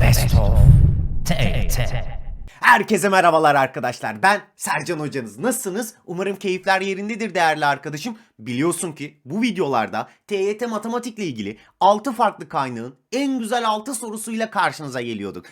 Best of TET. Herkese merhabalar arkadaşlar. Ben Sercan hocanız. Nasılsınız? Umarım keyifler yerindedir değerli arkadaşım. Biliyorsun ki bu videolarda TYT matematikle ilgili 6 farklı kaynağın en güzel 6 sorusuyla karşınıza geliyorduk.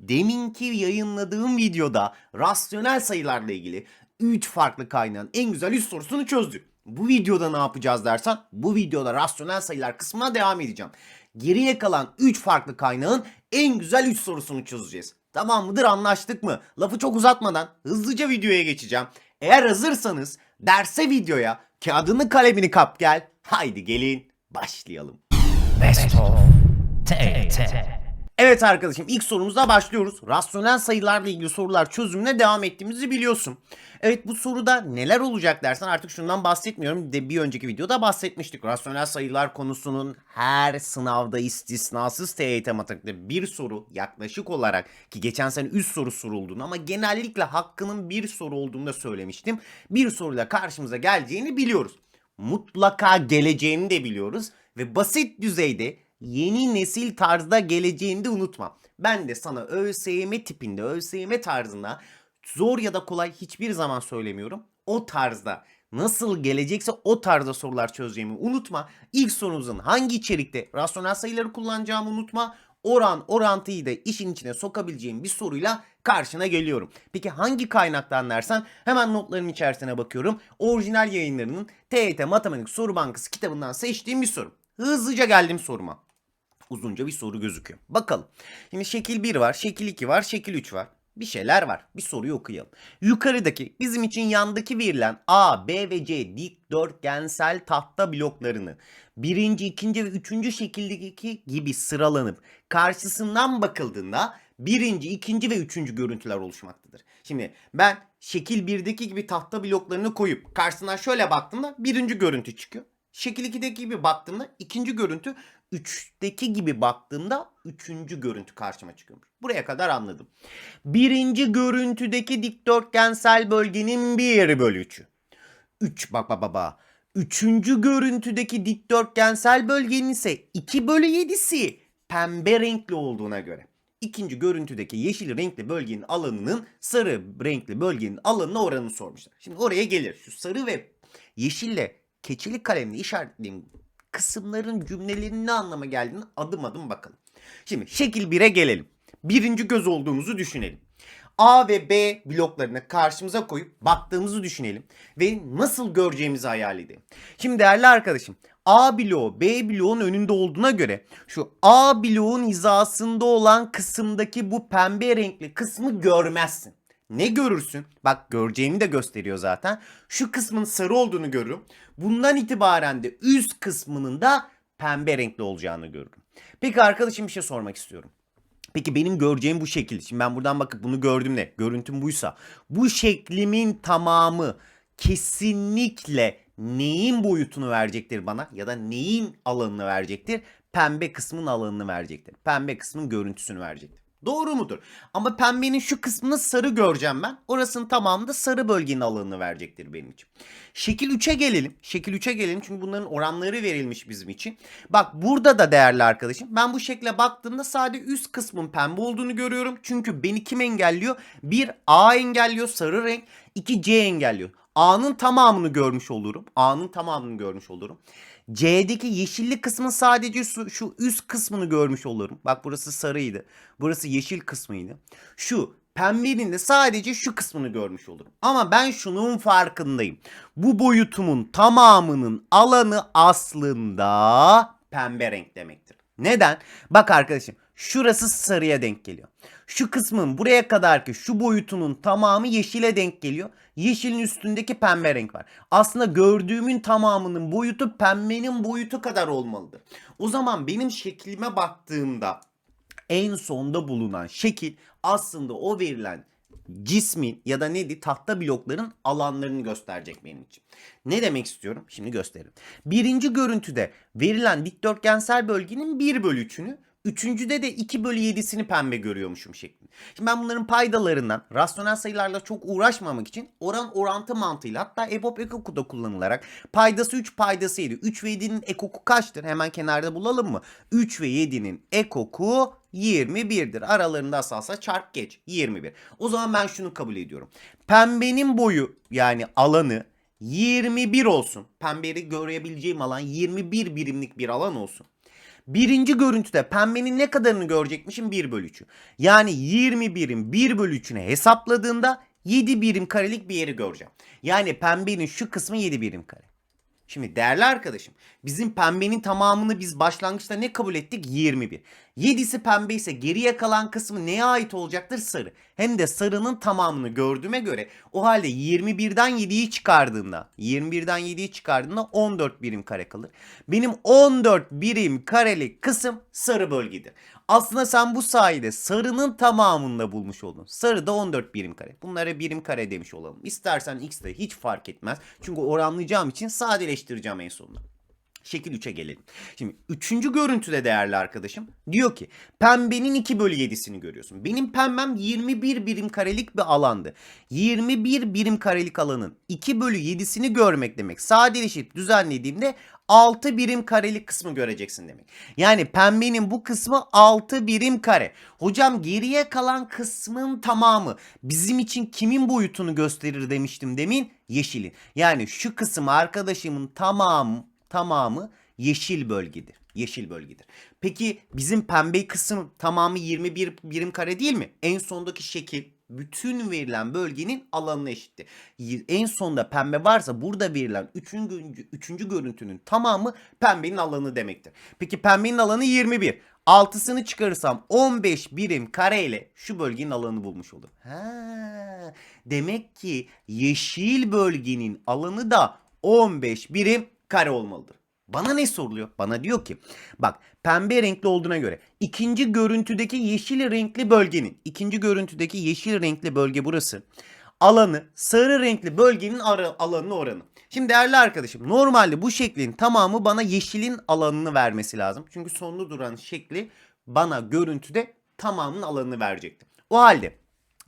Deminki yayınladığım videoda rasyonel sayılarla ilgili 3 farklı kaynağın en güzel 3 sorusunu çözdük. Bu videoda ne yapacağız dersen bu videoda rasyonel sayılar kısmına devam edeceğim. Geriye kalan 3 farklı kaynağın en güzel 3 sorusunu çözeceğiz. Tamam mıdır anlaştık mı? Lafı çok uzatmadan hızlıca videoya geçeceğim. Eğer hazırsanız derse videoya kağıdını kalemini kap gel. Haydi gelin başlayalım. Best of TET. Evet arkadaşım ilk sorumuza başlıyoruz. Rasyonel sayılarla ilgili sorular çözümüne devam ettiğimizi biliyorsun. Evet bu soruda neler olacak dersen artık şundan bahsetmiyorum. De bir önceki videoda bahsetmiştik. Rasyonel sayılar konusunun her sınavda istisnasız TYT matematikte bir soru yaklaşık olarak ki geçen sene 3 soru sorulduğunu ama genellikle hakkının bir soru olduğunu da söylemiştim. Bir soruyla karşımıza geleceğini biliyoruz. Mutlaka geleceğini de biliyoruz ve basit düzeyde yeni nesil tarzda geleceğini de unutma. Ben de sana ÖSYM tipinde, ÖSYM tarzında zor ya da kolay hiçbir zaman söylemiyorum. O tarzda nasıl gelecekse o tarzda sorular çözeceğimi unutma. İlk sorumuzun hangi içerikte rasyonel sayıları kullanacağımı unutma. Oran, orantıyı da işin içine sokabileceğim bir soruyla karşına geliyorum. Peki hangi kaynaktan dersen hemen notların içerisine bakıyorum. Orijinal yayınlarının TYT Matematik Soru Bankası kitabından seçtiğim bir soru. Hızlıca geldim soruma uzunca bir soru gözüküyor. Bakalım. Şimdi şekil 1 var, şekil 2 var, şekil 3 var. Bir şeyler var. Bir soruyu okuyalım. Yukarıdaki bizim için yandaki verilen A, B ve C dikdörtgensel tahta bloklarını birinci, ikinci ve üçüncü şekildeki gibi sıralanıp karşısından bakıldığında birinci, ikinci ve üçüncü görüntüler oluşmaktadır. Şimdi ben şekil 1'deki gibi tahta bloklarını koyup karşısından şöyle baktığımda birinci görüntü çıkıyor. Şekil 2'deki gibi baktığımda ikinci görüntü 3'teki gibi baktığımda üçüncü görüntü karşıma çıkıyormuş. Buraya kadar anladım. Birinci görüntüdeki dikdörtgensel bölgenin 1 bölü 3'ü. 3 bak bak bak. Üçüncü görüntüdeki dikdörtgensel bölgenin ise 2 bölü 7'si pembe renkli olduğuna göre. İkinci görüntüdeki yeşil renkli bölgenin alanının sarı renkli bölgenin alanına oranını sormuşlar. Şimdi oraya gelir. Şu sarı ve yeşille keçeli kalemle işaretlediğim kısımların cümlelerinin ne anlama geldiğini adım adım bakalım. Şimdi şekil 1'e gelelim. Birinci göz olduğumuzu düşünelim. A ve B bloklarını karşımıza koyup baktığımızı düşünelim ve nasıl göreceğimizi hayal edelim. Şimdi değerli arkadaşım A bloğu B bloğun önünde olduğuna göre şu A bloğun hizasında olan kısımdaki bu pembe renkli kısmı görmezsin. Ne görürsün? Bak göreceğimi de gösteriyor zaten. Şu kısmın sarı olduğunu görürüm. Bundan itibaren de üst kısmının da pembe renkli olacağını görürüm. Peki arkadaşım bir şey sormak istiyorum. Peki benim göreceğim bu şekil. Şimdi ben buradan bakıp bunu gördüğümde görüntüm buysa bu şeklimin tamamı kesinlikle neyin boyutunu verecektir bana ya da neyin alanını verecektir? Pembe kısmın alanını verecektir. Pembe kısmın görüntüsünü verecektir. Doğru mudur? Ama pembenin şu kısmını sarı göreceğim ben. Orasının tamamında sarı bölgenin alanını verecektir benim için. Şekil 3'e gelelim. Şekil 3'e gelelim çünkü bunların oranları verilmiş bizim için. Bak burada da değerli arkadaşım. Ben bu şekle baktığımda sadece üst kısmın pembe olduğunu görüyorum. Çünkü beni kim engelliyor? Bir A engelliyor sarı renk. iki C engelliyor. A'nın tamamını görmüş olurum. A'nın tamamını görmüş olurum. C'deki yeşilli kısmın sadece şu, şu üst kısmını görmüş olurum. Bak burası sarıydı. Burası yeşil kısmıydı. Şu pembenin de sadece şu kısmını görmüş olurum. Ama ben şunun farkındayım. Bu boyutumun tamamının alanı aslında pembe renk demektir. Neden? Bak arkadaşım şurası sarıya denk geliyor. Şu kısmın buraya kadar ki şu boyutunun tamamı yeşile denk geliyor. Yeşilin üstündeki pembe renk var. Aslında gördüğümün tamamının boyutu pembenin boyutu kadar olmalıdır. O zaman benim şeklime baktığımda en sonda bulunan şekil aslında o verilen cismin ya da neydi tahta blokların alanlarını gösterecek benim için. Ne demek istiyorum? Şimdi gösteririm. Birinci görüntüde verilen dikdörtgensel bölgenin 1 bölü 3'ünü Üçüncüde de 2 bölü 7'sini pembe görüyormuşum şeklinde. Şimdi ben bunların paydalarından rasyonel sayılarla çok uğraşmamak için oran orantı mantığıyla hatta EBOB ekoku da kullanılarak paydası 3 paydası 7. 3 ve 7'nin ekoku kaçtır? Hemen kenarda bulalım mı? 3 ve 7'nin ekoku 21'dir. Aralarında asalsa çarp geç 21. O zaman ben şunu kabul ediyorum. Pembenin boyu yani alanı 21 olsun. Pembeyi görebileceğim alan 21 birimlik bir alan olsun. Birinci görüntüde pembenin ne kadarını görecekmişim? 1 bölü 3'ü. Yani 21'in 1 bölü 3'üne hesapladığında 7 birim karelik bir yeri göreceğim. Yani pembenin şu kısmı 7 birim kare. Şimdi değerli arkadaşım bizim pembenin tamamını biz başlangıçta ne kabul ettik? 21. 7'si pembe ise geriye kalan kısmı neye ait olacaktır? Sarı. Hem de sarının tamamını gördüğüme göre o halde 21'den 7'yi çıkardığında 21'den 7'yi çıkardığında 14 birim kare kalır. Benim 14 birim karelik kısım sarı bölgedir. Aslında sen bu sayede sarının tamamını da bulmuş oldun. Sarı da 14 birim kare. Bunlara birim kare demiş olalım. İstersen x de hiç fark etmez. Çünkü oranlayacağım için sadeleştireceğim en sonunda. Şekil 3'e gelelim. Şimdi üçüncü görüntüde değerli arkadaşım diyor ki pembenin 2 bölü 7'sini görüyorsun. Benim pembem 21 birim karelik bir alandı. 21 birim karelik alanın 2 bölü 7'sini görmek demek. Sadeleşip düzenlediğimde 6 birim karelik kısmı göreceksin demek. Yani pembenin bu kısmı 6 birim kare. Hocam geriye kalan kısmın tamamı bizim için kimin boyutunu gösterir demiştim demin? Yeşilin. Yani şu kısım arkadaşımın tamamı tamamı yeşil bölgedir. Yeşil bölgedir. Peki bizim pembe kısım tamamı 21 birim kare değil mi? En sondaki şekil bütün verilen bölgenin alanına eşittir. Y- En sonda pembe varsa burada verilen üçüncü, üçüncü görüntünün tamamı pembenin alanı demektir. Peki pembenin alanı 21. Altısını çıkarırsam 15 birim kareyle şu bölgenin alanını bulmuş olur. Ha, demek ki yeşil bölgenin alanı da 15 birim kare olmalıdır. Bana ne soruluyor? Bana diyor ki bak pembe renkli olduğuna göre ikinci görüntüdeki yeşil renkli bölgenin ikinci görüntüdeki yeşil renkli bölge burası. Alanı sarı renkli bölgenin ara, alanına oranı. Şimdi değerli arkadaşım normalde bu şeklin tamamı bana yeşilin alanını vermesi lazım. Çünkü sonlu duran şekli bana görüntüde tamamının alanını verecekti. O halde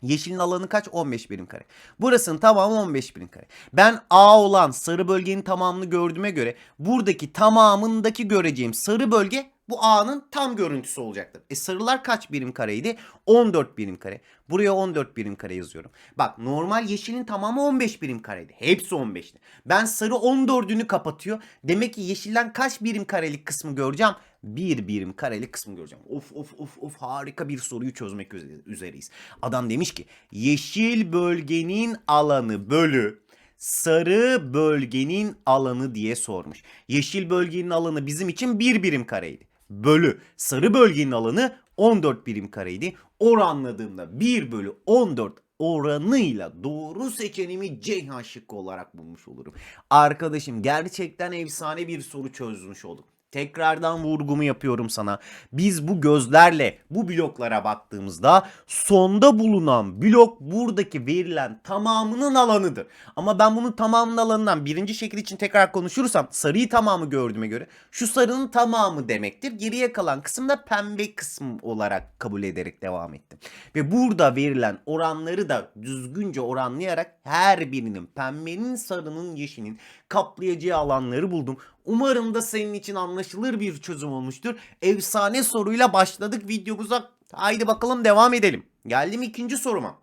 Yeşilin alanı kaç? 15 birim kare. Burasının tamamı 15 birim kare. Ben A olan sarı bölgenin tamamını gördüğüme göre buradaki tamamındaki göreceğim sarı bölge bu A'nın tam görüntüsü olacaktır. E sarılar kaç birim kareydi? 14 birim kare. Buraya 14 birim kare yazıyorum. Bak normal yeşilin tamamı 15 birim kareydi. Hepsi 15'ti. Ben sarı 14'ünü kapatıyor. Demek ki yeşilden kaç birim karelik kısmı göreceğim? Bir birim karelik kısmı göreceğim. Of of of of harika bir soruyu çözmek üze- üzereyiz. Adam demiş ki yeşil bölgenin alanı bölü sarı bölgenin alanı diye sormuş. Yeşil bölgenin alanı bizim için bir birim kareydi. Bölü sarı bölgenin alanı 14 birim kareydi. Oranladığımda 1 bölü 14 oranıyla doğru seçenimi Ceyhan şıkkı olarak bulmuş olurum. Arkadaşım gerçekten efsane bir soru çözmüş olduk. Tekrardan vurgumu yapıyorum sana. Biz bu gözlerle bu bloklara baktığımızda sonda bulunan blok buradaki verilen tamamının alanıdır. Ama ben bunun tamamının alanından birinci şekil için tekrar konuşursam sarıyı tamamı gördüğüme göre şu sarının tamamı demektir. Geriye kalan kısım da pembe kısım olarak kabul ederek devam ettim. Ve burada verilen oranları da düzgünce oranlayarak her birinin pembenin, sarının, yeşilin kaplayacağı alanları buldum. Umarım da senin için anlaşılır bir çözüm olmuştur. Efsane soruyla başladık videomuza. Haydi bakalım devam edelim. Geldim ikinci soruma.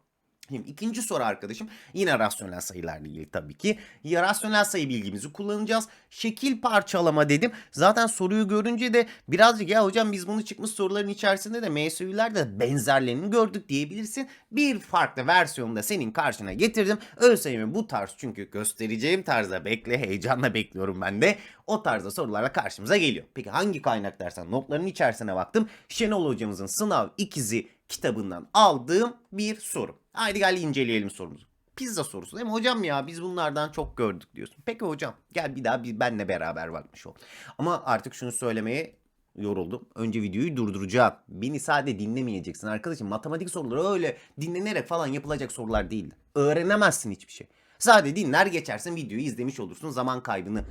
Şimdi ikinci soru arkadaşım yine rasyonel sayılarla ilgili tabii ki. Ya rasyonel sayı bilgimizi kullanacağız. Şekil parçalama dedim. Zaten soruyu görünce de birazcık ya hocam biz bunu çıkmış soruların içerisinde de MSÜ'lerde benzerlerini gördük diyebilirsin. Bir farklı versiyonda senin karşına getirdim. ÖSYM bu tarz çünkü göstereceğim tarzda bekle heyecanla bekliyorum ben de. O tarzda sorularla karşımıza geliyor. Peki hangi kaynak dersen notların içerisine baktım. Şenol hocamızın sınav ikizi kitabından aldığım bir soru. Haydi gel inceleyelim sorumuzu. Pizza sorusu değil mi? Hocam ya biz bunlardan çok gördük diyorsun. Peki hocam gel bir daha bir benle beraber bakmış ol. Ama artık şunu söylemeye yoruldum. Önce videoyu durduracağım. Beni sade dinlemeyeceksin arkadaşım. Matematik soruları öyle dinlenerek falan yapılacak sorular değil. Öğrenemezsin hiçbir şey. Sade dinler geçersin videoyu izlemiş olursun. Zaman kaybını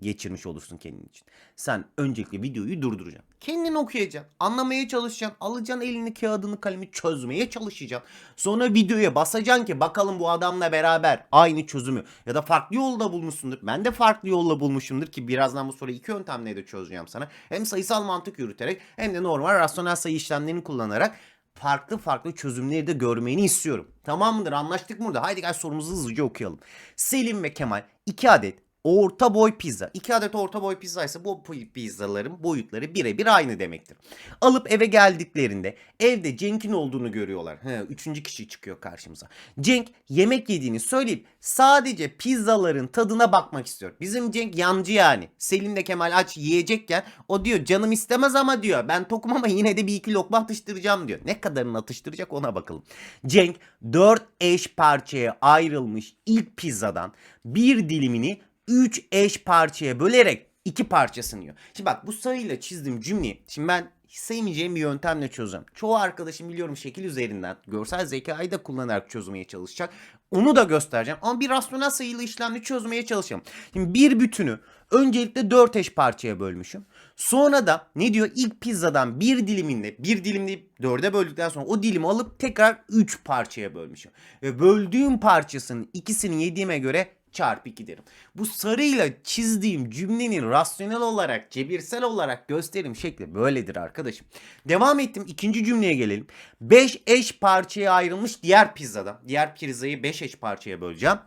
geçirmiş olursun kendin için. Sen öncelikle videoyu durduracaksın. Kendin okuyacaksın. Anlamaya çalışacaksın. Alacaksın elini kağıdını kalemi çözmeye çalışacaksın. Sonra videoya basacaksın ki bakalım bu adamla beraber aynı çözümü ya da farklı yolda bulmuşsundur. Ben de farklı yolla bulmuşumdur ki birazdan bu soruyu iki yöntemle de çözeceğim sana. Hem sayısal mantık yürüterek hem de normal rasyonel sayı işlemlerini kullanarak farklı farklı çözümleri de görmeni istiyorum. Tamam mıdır? Anlaştık mı burada? Haydi gel sorumuzu hızlıca okuyalım. Selim ve Kemal 2 adet orta boy pizza. 2 adet orta boy pizza ise bu pi- pizzaların boyutları birebir aynı demektir. Alıp eve geldiklerinde evde Cenk'in olduğunu görüyorlar. He, üçüncü kişi çıkıyor karşımıza. Cenk yemek yediğini söyleyip sadece pizzaların tadına bakmak istiyor. Bizim Cenk yancı yani. Selim de Kemal aç yiyecekken o diyor canım istemez ama diyor ben tokum ama yine de bir iki lokma atıştıracağım diyor. Ne kadarını atıştıracak ona bakalım. Cenk dört eş parçaya ayrılmış ilk pizzadan bir dilimini 3 eş parçaya bölerek iki parçasını yiyor. Şimdi bak bu sayıyla çizdiğim cümleyi şimdi ben sevmeyeceğim bir yöntemle çözeceğim. Çoğu arkadaşım biliyorum şekil üzerinden görsel zekayı da kullanarak çözmeye çalışacak. Onu da göstereceğim ama bir rasyonel sayılı işlemle çözmeye çalışacağım. Şimdi bir bütünü öncelikle 4 eş parçaya bölmüşüm. Sonra da ne diyor ilk pizzadan bir diliminde bir dilimde dörde böldükten sonra o dilimi alıp tekrar 3 parçaya bölmüşüm. Ve böldüğüm parçasının ikisini yediğime göre çarpı 2 derim. Bu sarıyla çizdiğim cümlenin rasyonel olarak, cebirsel olarak gösterim şekli böyledir arkadaşım. Devam ettim. ikinci cümleye gelelim. 5 eş parçaya ayrılmış diğer pizzadan. Diğer pizzayı 5 eş parçaya böleceğim.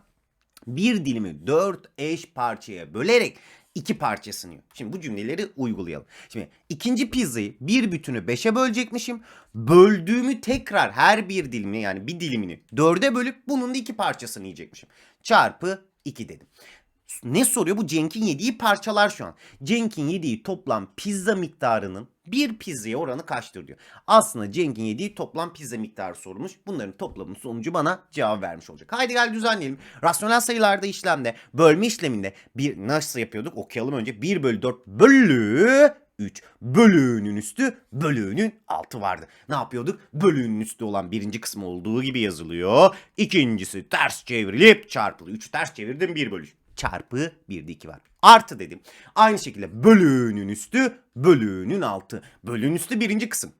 Bir dilimi 4 eş parçaya bölerek iki parçasını yiyor. Şimdi bu cümleleri uygulayalım. Şimdi ikinci pizzayı bir bütünü 5'e bölecekmişim. Böldüğümü tekrar her bir dilimi yani bir dilimini 4'e bölüp bunun da iki parçasını yiyecekmişim. Çarpı 2 dedim. Ne soruyor? Bu Cenk'in yediği parçalar şu an. Cenk'in yediği toplam pizza miktarının bir pizzaya oranı kaçtır diyor. Aslında Cenk'in yediği toplam pizza miktarı sorulmuş. Bunların toplamının sonucu bana cevap vermiş olacak. Haydi gel düzenleyelim. Rasyonel sayılarda işlemde bölme işleminde bir nasıl yapıyorduk? Okuyalım önce. 1 bölü 4 bölü 3 bölüğünün üstü bölüğünün altı vardı. Ne yapıyorduk? Bölüğünün üstü olan birinci kısmı olduğu gibi yazılıyor. İkincisi ters çevrilip çarpılıyor. 3'ü ters çevirdim 1 bölü. Çarpı 1'de 2 var. Artı dedim. Aynı şekilde bölüğünün üstü bölüğünün altı. Bölüğün üstü birinci kısım.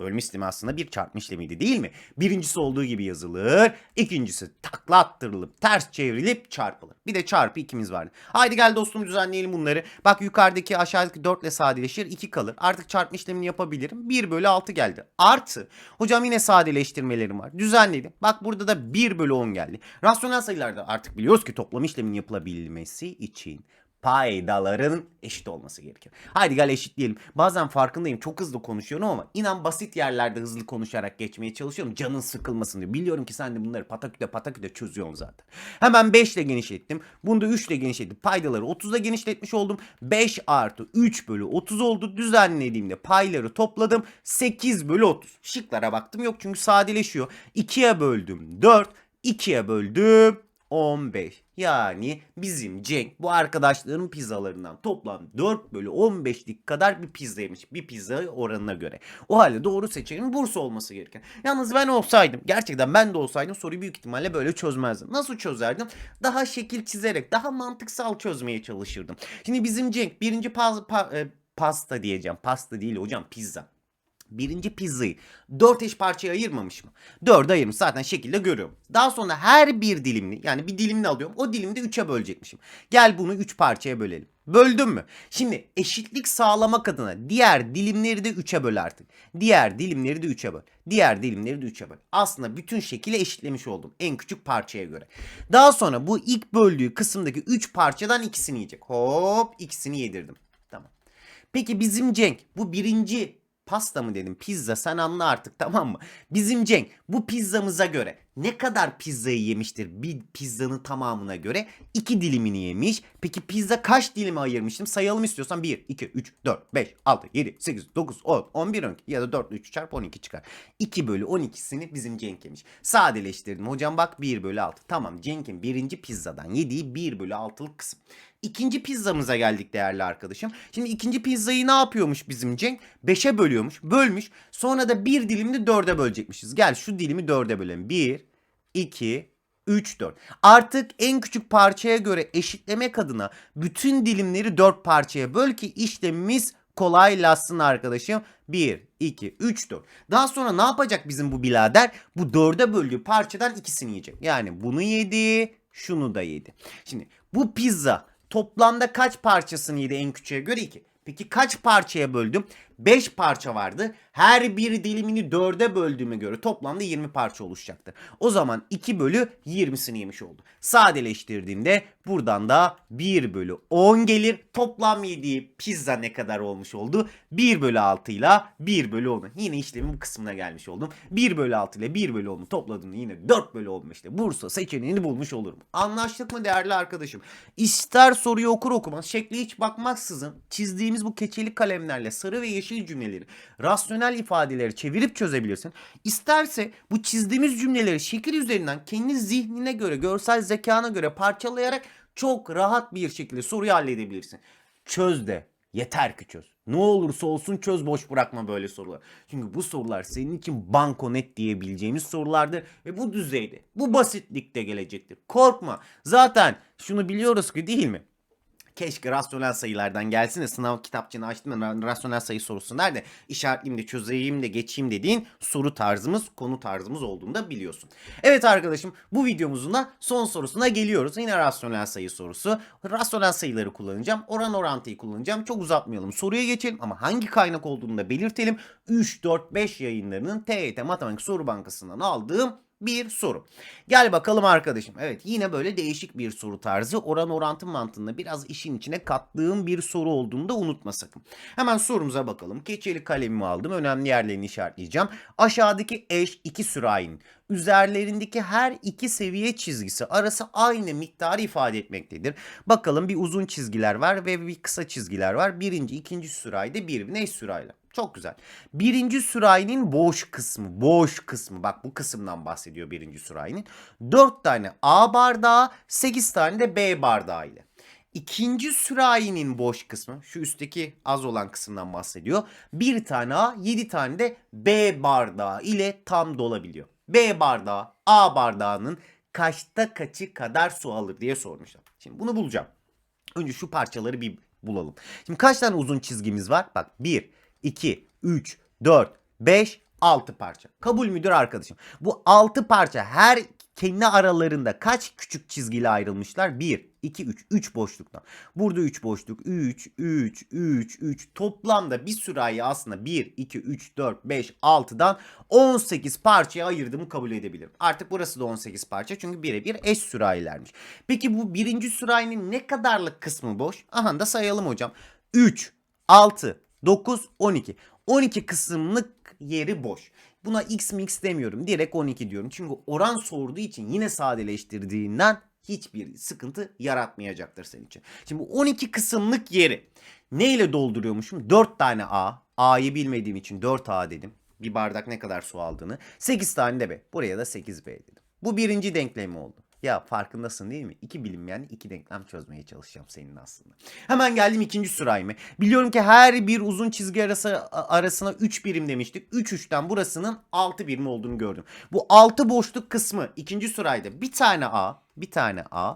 Bölme işlemi aslında bir çarpma işlemiydi değil mi? Birincisi olduğu gibi yazılır. İkincisi takla attırılıp ters çevrilip çarpılır. Bir de çarpı ikimiz vardı. Haydi gel dostum düzenleyelim bunları. Bak yukarıdaki aşağıdaki 4 ile sadeleşir 2 kalır. Artık çarpma işlemini yapabilirim. 1 bölü 6 geldi. Artı. Hocam yine sadeleştirmelerim var. Düzenledim. Bak burada da 1 bölü 10 geldi. Rasyonel sayılarda artık biliyoruz ki toplam işlemin yapılabilmesi için paydaların eşit olması gerekiyor. Haydi gel eşitleyelim. Bazen farkındayım çok hızlı konuşuyorum ama inan basit yerlerde hızlı konuşarak geçmeye çalışıyorum. Canın sıkılmasın diye. Biliyorum ki sen de bunları pataküte pataküte çözüyorsun zaten. Hemen 5 ile genişlettim. Bunu da 3 ile genişlettim. Paydaları 30'a genişletmiş oldum. 5 artı 3 bölü 30 oldu. Düzenlediğimde payları topladım. 8 bölü 30. Şıklara baktım yok çünkü sadeleşiyor. 2'ye böldüm 4. 2'ye böldüm 15. Yani bizim Cenk bu arkadaşların pizzalarından toplam 4 bölü 15'lik kadar bir pizza yemiş. Bir pizza oranına göre. O halde doğru seçeneğin Bursa olması gereken. Yalnız ben olsaydım gerçekten ben de olsaydım soruyu büyük ihtimalle böyle çözmezdim. Nasıl çözerdim? Daha şekil çizerek daha mantıksal çözmeye çalışırdım. Şimdi bizim Cenk birinci pas, pa- e, pasta diyeceğim. Pasta değil hocam pizza. Birinci pizzayı dört eş parçaya ayırmamış mı? Dörde ayırmış zaten şekilde görüyorum. Daha sonra her bir dilimini yani bir dilimini alıyorum. O dilimi de üçe bölecekmişim. Gel bunu üç parçaya bölelim. Böldüm mü? Şimdi eşitlik sağlamak adına diğer dilimleri de 3'e böl artık. Diğer dilimleri de 3'e böl. Diğer dilimleri de 3'e böl. Aslında bütün şekilde eşitlemiş oldum en küçük parçaya göre. Daha sonra bu ilk böldüğü kısımdaki 3 parçadan ikisini yiyecek. Hop ikisini yedirdim. Tamam. Peki bizim Cenk bu birinci pasta mı dedim pizza sen anla artık tamam mı? Bizim Cenk bu pizzamıza göre ne kadar pizzayı yemiştir bir pizzanın tamamına göre? iki dilimini yemiş. Peki pizza kaç dilime ayırmıştım? Sayalım istiyorsan 1, 2, 3, 4, 5, 6, 7, 8, 9, 10, 11, 12 ya da 4 3 çarpı 12 çıkar. 2 bölü 12'sini bizim Cenk yemiş. Sadeleştirdim hocam bak 1 bölü 6. Tamam Cenk'in birinci pizzadan yediği 1 bölü 6'lık kısım. İkinci pizzamıza geldik değerli arkadaşım. Şimdi ikinci pizzayı ne yapıyormuş bizim Cenk? 5'e bölüyormuş. Bölmüş. Sonra da bir dilimini 4'e bölecekmişiz. Gel şu dilimi 4'e bölelim. 1, 2, 3, 4. Artık en küçük parçaya göre eşitlemek adına bütün dilimleri 4 parçaya böl ki işlemimiz kolaylaşsın arkadaşım. 1, 2, 3, 4. Daha sonra ne yapacak bizim bu birader? Bu 4'e böldüğü parçadan ikisini yiyecek. Yani bunu yedi, şunu da yedi. Şimdi bu pizza toplamda kaç parçasını yedi en küçüğe göre 2. Peki kaç parçaya böldüm? 5 parça vardı. Her bir dilimini 4'e böldüğüme göre toplamda 20 parça oluşacaktı. O zaman 2 bölü 20'sini yemiş oldu. Sadeleştirdiğimde buradan da 1 bölü 10 gelir. Toplam yediği pizza ne kadar olmuş oldu? 1 bölü 6 ile 1 bölü 10'u. Yine işlemin bu kısmına gelmiş oldum. 1 bölü 6 ile 1 bölü 10'u topladığımda yine 4 bölü 15'te Bursa seçeneğini bulmuş olurum. Anlaştık mı değerli arkadaşım? İster soruyu okur okumaz şekli hiç bakmaksızın çizdiğimiz bu keçeli kalemlerle sarı ve yeşil cümleleri rasyonel ifadeleri çevirip çözebilirsin. İsterse bu çizdiğimiz cümleleri şekil üzerinden kendi zihnine göre, görsel zekana göre parçalayarak çok rahat bir şekilde soruyu halledebilirsin. Çöz de. Yeter ki çöz. Ne olursa olsun çöz boş bırakma böyle sorular. Çünkü bu sorular senin için banko net diyebileceğimiz sorulardır ve bu düzeyde, bu basitlikte gelecektir. Korkma. Zaten şunu biliyoruz ki değil mi? Keşke rasyonel sayılardan gelsin de sınav kitapçığını açtım da rasyonel sayı sorusu nerede? İşaretleyeyim de çözeyim de geçeyim dediğin soru tarzımız, konu tarzımız olduğunu da biliyorsun. Evet arkadaşım bu videomuzun da son sorusuna geliyoruz. Yine rasyonel sayı sorusu. Rasyonel sayıları kullanacağım. Oran orantıyı kullanacağım. Çok uzatmayalım. Soruya geçelim ama hangi kaynak olduğunu da belirtelim. 3, 4, 5 yayınlarının TYT Matematik Soru Bankası'ndan aldığım bir soru. Gel bakalım arkadaşım. Evet yine böyle değişik bir soru tarzı. Oran orantı mantığında biraz işin içine kattığım bir soru olduğunu da unutma sakın. Hemen sorumuza bakalım. Keçeli kalemimi aldım. Önemli yerlerini işaretleyeceğim. Aşağıdaki eş iki sürahinin üzerlerindeki her iki seviye çizgisi arası aynı miktarı ifade etmektedir. Bakalım bir uzun çizgiler var ve bir kısa çizgiler var. Birinci, ikinci sürahide bir. Ne sürayla? Çok güzel. Birinci sürahinin boş kısmı, boş kısmı. Bak bu kısımdan bahsediyor birinci sürahinin. 4 tane A bardağı, 8 tane de B bardağı ile. İkinci sürahinin boş kısmı, şu üstteki az olan kısımdan bahsediyor. Bir tane A, 7 tane de B bardağı ile tam dolabiliyor. B bardağı A bardağının kaçta kaçı kadar su alır diye sormuşlar. Şimdi bunu bulacağım. Önce şu parçaları bir bulalım. Şimdi kaç tane uzun çizgimiz var? Bak 1, 2, 3, 4, 5, 6 parça. Kabul müdür arkadaşım. Bu 6 parça her kendi aralarında kaç küçük çizgiyle ayrılmışlar? 1, 2, 3. 3 boşluktan. Burada 3 boşluk. 3, 3, 3, 3. Toplamda bir sürahi aslında 1, 2, 3, 4, 5, 6'dan 18 parçaya ayırdığımı kabul edebilirim. Artık burası da 18 parça çünkü birebir eş sürahilermiş. Peki bu birinci sürahinin ne kadarlık kısmı boş? Aha da sayalım hocam. 3, 6, 9, 12. 12 kısımlık yeri boş. Buna x mi x demiyorum. Direkt 12 diyorum. Çünkü oran sorduğu için yine sadeleştirdiğinden hiçbir sıkıntı yaratmayacaktır senin için. Şimdi bu 12 kısımlık yeri neyle dolduruyormuşum? 4 tane A. A'yı bilmediğim için 4A dedim. Bir bardak ne kadar su aldığını. 8 tane de B. Buraya da 8B dedim. Bu birinci denklemi oldu. Ya farkındasın değil mi? İki bilinmeyen iki denklem çözmeye çalışacağım senin aslında. Hemen geldim ikinci sürahime. Biliyorum ki her bir uzun çizgi arası arasına 3 birim demiştik. 3 3'ten burasının 6 birim olduğunu gördüm. Bu 6 boşluk kısmı ikinci sırayda bir tane A, bir tane A,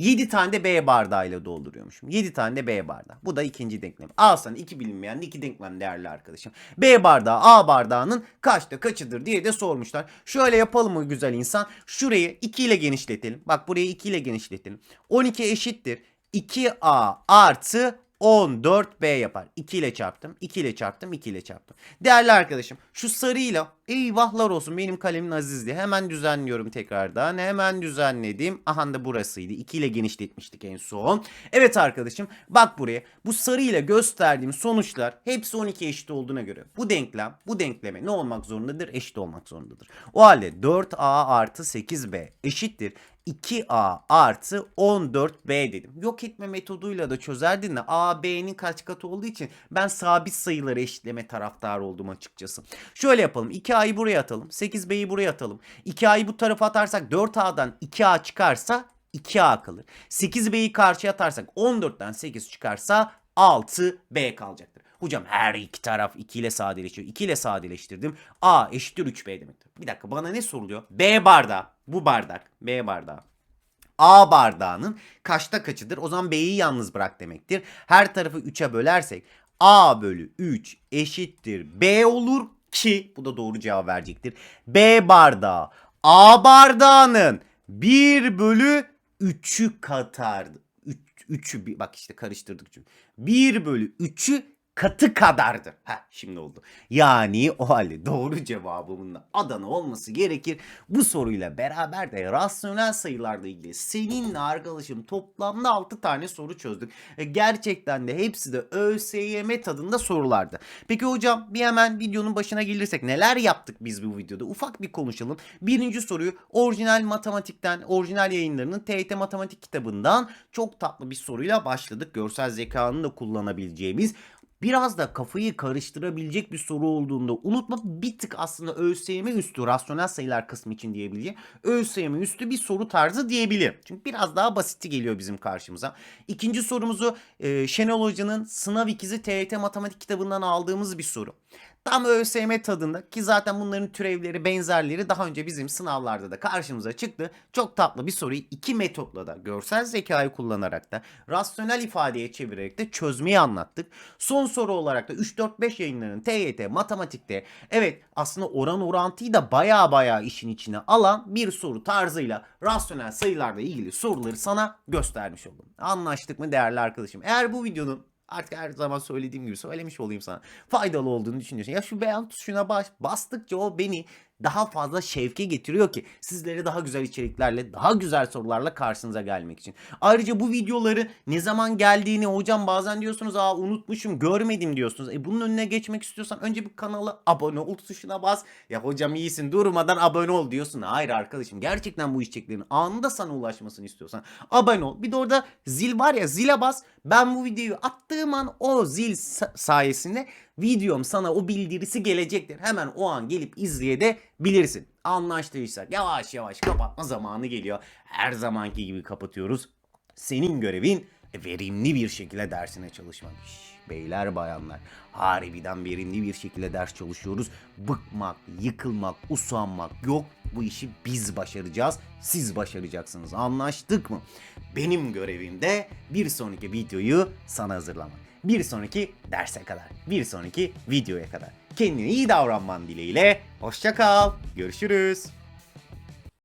7 tane de B bardağıyla dolduruyormuşum. 7 tane de B bardağı. Bu da ikinci denklem. Al sana iki bilinmeyen iki denklem değerli arkadaşım. B bardağı A bardağının kaçta kaçıdır diye de sormuşlar. Şöyle yapalım mı güzel insan? Şurayı 2 ile genişletelim. Bak burayı 2 ile genişletelim. 12 eşittir. 2A artı 14B yapar. 2 ile çarptım, 2 ile çarptım, 2 ile çarptım. Değerli arkadaşım şu sarıyla eyvahlar olsun benim kalemin azizdi. Hemen düzenliyorum tekrardan. Hemen düzenledim. Aha da burasıydı. 2 ile genişletmiştik en son. Evet arkadaşım bak buraya. Bu sarıyla gösterdiğim sonuçlar hepsi 12 eşit olduğuna göre. Bu denklem bu denkleme ne olmak zorundadır? Eşit olmak zorundadır. O halde 4A artı 8B eşittir. 2A artı 14B dedim. Yok etme metoduyla da çözerdin de A, B'nin kaç katı olduğu için ben sabit sayıları eşitleme taraftarı oldum açıkçası. Şöyle yapalım. 2A'yı buraya atalım. 8B'yi buraya atalım. 2A'yı bu tarafa atarsak 4A'dan 2A çıkarsa 2A kalır. 8B'yi karşıya atarsak 14'ten 8 çıkarsa 6B kalacaktır. Hocam her iki taraf 2 ile sadeleşiyor. 2 ile sadeleştirdim. A eşittir 3B demektir. Bir dakika bana ne soruluyor? B bardağı. Bu bardak. B bardağı. A bardağının kaçta kaçıdır? O zaman B'yi yalnız bırak demektir. Her tarafı 3'e bölersek A bölü 3 eşittir B olur ki bu da doğru cevap verecektir. B bardağı A bardağının 1 bölü 3'ü katardı. 3'ü bir bak işte karıştırdık çünkü. 1 bölü 3'ü katı kadardır. Ha şimdi oldu. Yani o halde doğru cevabımın da Adana olması gerekir. Bu soruyla beraber de rasyonel sayılarla ilgili seninle arkadaşım toplamda 6 tane soru çözdük. E, gerçekten de hepsi de ÖSYM tadında sorulardı. Peki hocam bir hemen videonun başına gelirsek neler yaptık biz bu videoda? Ufak bir konuşalım. Birinci soruyu orijinal matematikten, orijinal yayınlarının TYT matematik kitabından çok tatlı bir soruyla başladık. Görsel zekanın da kullanabileceğimiz biraz da kafayı karıştırabilecek bir soru olduğunda unutma bir tık aslında ÖSYM üstü rasyonel sayılar kısmı için diyebileceğim ÖSYM üstü bir soru tarzı diyebilirim. Çünkü biraz daha basiti geliyor bizim karşımıza. İkinci sorumuzu e, Şenol Hoca'nın Sınav ikizi TYT matematik kitabından aldığımız bir soru. Tam ÖSYM tadında ki zaten bunların türevleri benzerleri daha önce bizim sınavlarda da karşımıza çıktı. Çok tatlı bir soruyu iki metotla da görsel zekayı kullanarak da rasyonel ifadeye çevirerek de çözmeyi anlattık. Son soru olarak da 3-4-5 yayınlarının TYT matematikte evet aslında oran orantıyı da baya baya işin içine alan bir soru tarzıyla rasyonel sayılarla ilgili soruları sana göstermiş oldum. Anlaştık mı değerli arkadaşım? Eğer bu videonun artık her zaman söylediğim gibi söylemiş olayım sana. Faydalı olduğunu düşünüyorsun. Ya şu beğen tuşuna bas, bastıkça o beni daha fazla şevke getiriyor ki sizlere daha güzel içeriklerle, daha güzel sorularla karşınıza gelmek için. Ayrıca bu videoları ne zaman geldiğini hocam bazen diyorsunuz aa unutmuşum görmedim diyorsunuz. E bunun önüne geçmek istiyorsan önce bir kanala abone ol tuşuna bas. Ya hocam iyisin durmadan abone ol diyorsun. Hayır arkadaşım gerçekten bu içeriklerin anında sana ulaşmasını istiyorsan abone ol. Bir de orada zil var ya zile bas. Ben bu videoyu attığım an o zil sa- sayesinde videom sana o bildirisi gelecektir. Hemen o an gelip izleyebilirsin. Anlaştıysak yavaş yavaş kapatma zamanı geliyor. Her zamanki gibi kapatıyoruz. Senin görevin verimli bir şekilde dersine çalışmak. Beyler bayanlar harbiden verimli bir şekilde ders çalışıyoruz. Bıkmak, yıkılmak, usanmak yok. Bu işi biz başaracağız. Siz başaracaksınız. Anlaştık mı? Benim görevim de bir sonraki videoyu sana hazırlamak. Bir sonraki derse kadar. Bir sonraki videoya kadar. Kendine iyi davranman dileğiyle. Hoşça kal. Görüşürüz.